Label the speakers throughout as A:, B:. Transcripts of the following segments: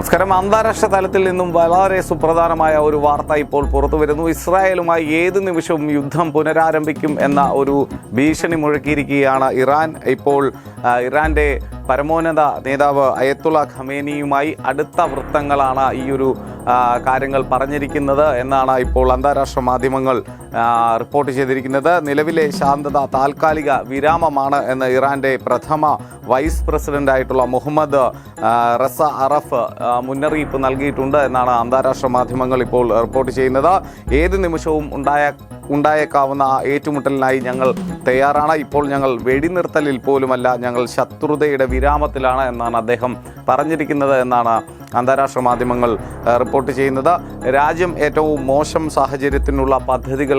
A: നമസ്കാരം. അന്താരാഷ്ട്ര തലത്തിൽ നിന്നും വളരെ സുപ്രധാനമായ ഒരു വാർത്ത ഇപ്പോൾ പുറത്തു വരുന്നു. ഇസ്രായേലുമായി ഏത് നിമിഷവും യുദ്ധം പുനരാരംഭിക്കും എന്ന ഒരു ഭീഷണി മുഴക്കിയിരിക്കുകയാണ് ഇറാൻ. ഇപ്പോൾ ഇറാന്റെ പരമോന്നത നേതാവ് അയത്തുള്ള ഖമേനിയുമായി അടുത്ത വൃത്തങ്ങളാണ് ഈ ഒരു കാര്യങ്ങൾ പറഞ്ഞിരിക്കുന്നത് എന്നാണ് ഇപ്പോൾ അന്താരാഷ്ട്ര മാധ്യമങ്ങൾ റിപ്പോർട്ട് ചെയ്തിരിക്കുന്നത് നിലവിലെ ശാന്തത താൽക്കാലിക വിരാമമാണ് എന്ന് ഇറാന്റെ പ്രഥമ വൈസ് പ്രസിഡന്റ് ആയിട്ടുള്ള മുഹമ്മദ് റസ അറഫ് മുന്നറിയിപ്പ് നൽകിയിട്ടുണ്ട് എന്നാണ് അന്താരാഷ്ട്ര മാധ്യമങ്ങൾ ഇപ്പോൾ റിപ്പോർട്ട് ചെയ്യുന്നത്. ഏത് നിമിഷവും ഉണ്ടായ ഉണ്ടായേക്കാവുന്ന ഏറ്റുമുട്ടലിനായി ഞങ്ങൾ തയ്യാറാണ്. ഇപ്പോൾ ഞങ്ങൾ വെടിനിർത്തലിൽ പോലുമല്ല ഞങ്ങൾ ശത്രുതയുടെ വിരാമത്തിലാണ് എന്നാണ് അദ്ദേഹം പറഞ്ഞിരിക്കുന്നത് എന്നാണ് അന്താരാഷ്ട്ര മാധ്യമങ്ങൾ റിപ്പോർട്ട് ചെയ്യുന്നത്. രാജ്യം ഏറ്റവും മോശം സാഹചര്യത്തിനുള്ള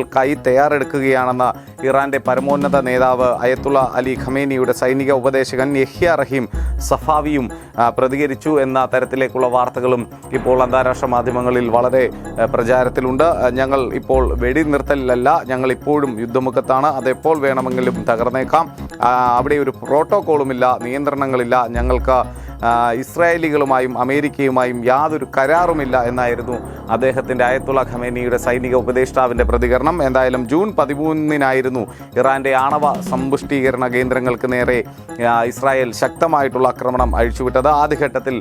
A: പദ്ധതികൾക്കായി തയ്യാറെടുക്കുകയാണെന്ന് ഇറാന്റെ പരമോന്നത നേതാവ് അയത്തുള്ള അലി ഖമേനിയുടെ സൈനിക ഉപദേശകൻ യഹ്യ റഹീം സഫാവിയും പ്രതികരിച്ചു എന്ന തരത്തിലേക്കുള്ള വാർത്തകളും ഇപ്പോൾ അന്താരാഷ്ട്ര മാധ്യമങ്ങളിൽ വളരെ പ്രചാരത്തിലുണ്ട്. ഞങ്ങൾ ഇപ്പോൾ വെടിനിർത്തലിലല്ല ഞങ്ങൾ ഇപ്പോഴും യുദ്ധമുഖത്താണ്. അതെപ്പോൾ വേണമെങ്കിലും തകർന്നേക്കാം. അവിടെ ഒരു പ്രോട്ടോക്കോളുമില്ല നിയന്ത്രണങ്ങളില്ല. ഞങ്ങൾക്ക് ഇസ്രായേലികളുമായും അമേരിക്കയുമായും യാതൊരു കരാറുമില്ല എന്നായിരുന്നു അദ്ദേഹത്തിന്റെ അയത്തുള്ള ഖമേനിയുടെ സൈനിക ഉപദേഷ്ടാവിന്റെ പ്രതികരണം. എന്തായാലും ജൂൺ പതിമൂന്നിനായിരുന്നു ഇറാന്റെ ആണവ സമ്പുഷ്ടീകരണ കേന്ദ്രങ്ങൾക്ക് നേരെ ഇസ്രായേൽ ശക്തമായിട്ടുള്ള ആക്രമണം അഴിച്ചുവിട്ടത്. ആദ്യഘട്ടത്തിൽ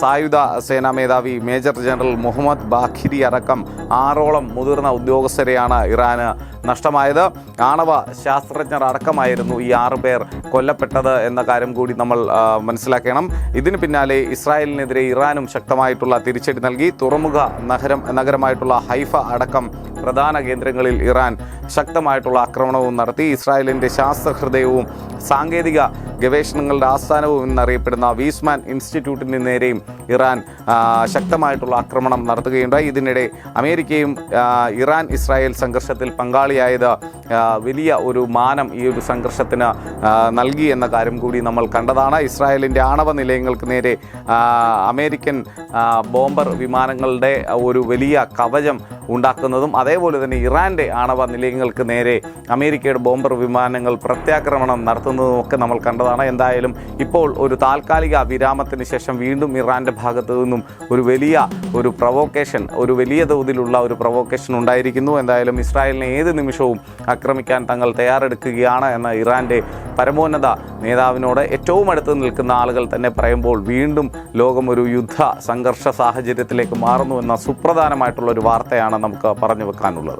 A: സായുധ സേനാ മേധാവി മേജർ ജനറൽ മുഹമ്മദ് ബാഖിരി അടക്കം ആറോളം മുതിർന്ന ഉദ്യോഗസ്ഥരെയാണ് ഇറാന് നഷ്ടമായത്. ആണവ ശാസ്ത്രജ്ഞർ അടക്കമായിരുന്നു ഈ ആറ് പേർ കൊല്ലപ്പെട്ടത് എന്ന കാര്യം കൂടി നമ്മൾ മനസ്സിലാക്കണം. ഇതിന് പിന്നാലെ ഇസ്രായേലിനെതിരെ ഇറാനും ശക്തമായിട്ടുള്ള തിരിച്ചടി നൽകി. തുറമുഖ നഗരം നഗരമായിട്ടുള്ള ഹൈഫ അടക്കം പ്രധാന കേന്ദ്രങ്ങളിൽ ഇറാൻ ശക്തമായിട്ടുള്ള ആക്രമണവും നടത്തി. ഇസ്രായേലിന്റെ ശാസ്ത്രഹൃദയവും സാങ്കേതിക ഗവേഷണങ്ങളുടെ ആസ്ഥാനവും എന്നറിയപ്പെടുന്ന വീസ്മാൻ ഇൻസ്റ്റിറ്റ്യൂട്ടിന് നേരെയും ഇറാൻ ശക്തമായിട്ടുള്ള ആക്രമണം നടത്തുകയുണ്ടായി. ഇതിനിടെ അമേരിക്കയും ഇറാൻ ഇസ്രായേൽ സംഘർഷത്തിൽ പങ്കാളിയായത് വലിയ ഒരു മാനം ഈ ഒരു സംഘർഷത്തിന് നൽകി എന്ന കാര്യം കൂടി നമ്മൾ കണ്ടതാണ്. ഇസ്രായേലിന്റെ ആണവ നിലയങ്ങൾക്ക് നേരെ അമേരിക്കൻ ബോംബർ വിമാനങ്ങളുടെ ഒരു വലിയ കവചം ഉണ്ടാക്കുന്നതും അതേപോലെ തന്നെ ഇറാന്റെ ആണവ നിലയങ്ങൾക്ക് നേരെ അമേരിക്കയുടെ ബോംബർ വിമാനങ്ങൾ പ്രത്യാക്രമണം നടത്തുന്നതും ഒക്കെ നമ്മൾ കണ്ടതാണ്. എന്തായാലും ഇപ്പോൾ ഒരു താൽക്കാലിക വിരാമത്തിന് ശേഷം വീണ്ടും ഇറാന്റെ ഭാഗത്തു നിന്നും ഒരു വലിയ ഒരു പ്രൊവോക്കേഷൻ ഒരു വലിയ തോതിലുള്ള ഒരു പ്രൊവോക്കേഷൻ ഉണ്ടായിരിക്കുന്നു. എന്തായാലും ഇസ്രായേലിനെ ഏത് നിമിഷവും ആക്രമിക്കാൻ തങ്ങൾ തയ്യാറെടുക്കുകയാണ് എന്ന ഇറാന്റെ പരമോന്നത നേതാവിനോട് ഏറ്റവും അടുത്ത് നിൽക്കുന്ന ആളുകൾ തന്നെ പറയുമ്പോൾ വീണ്ടും ലോകം ഒരു യുദ്ധ സംഘർഷ സാഹചര്യത്തിലേക്ക് മാറുന്നു എന്ന സുപ്രധാനമായിട്ടുള്ള ഒരു വാർത്തയാണ് നമുക്ക് പറഞ്ഞു വെക്കാനുള്ളത്.